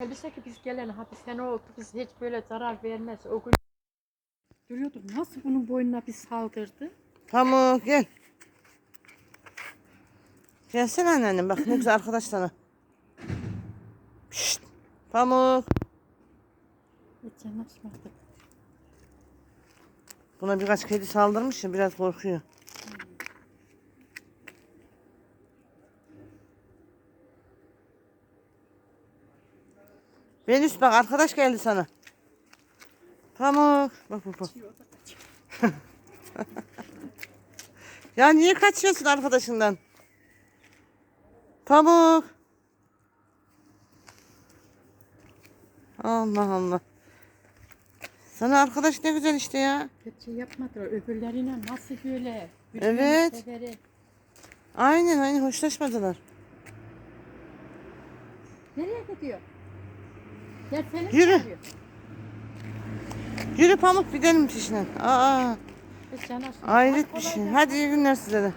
Elbise ki biz gelen hapisten oldu. Biz hiç böyle zarar vermez. O gün duruyorduk. Nasıl bunun boynuna bir saldırdı? Pamuk gel. Gelsene anneannem bak ne güzel arkadaş sana. Şşt. Pamuk. Hiç yanaşmadık. Buna birkaç kedi saldırmış ya biraz korkuyor. Venüs bak arkadaş geldi sana. Pamuk. Bak bak bak. ya niye kaçıyorsun arkadaşından? Pamuk. Allah Allah. Sana arkadaş ne güzel işte ya. Hiç şey yapmadılar. Öbürlerine nasıl böyle? Evet. severi. Aynen aynen hoşlaşmadılar. Nereye gidiyor? Gel seni Yürü. çağırıyor. Yürü pamuk gidelim peşinden. Aa, Hiç yanaşmadık. hayret bir şey. Hadi iyi günler size de.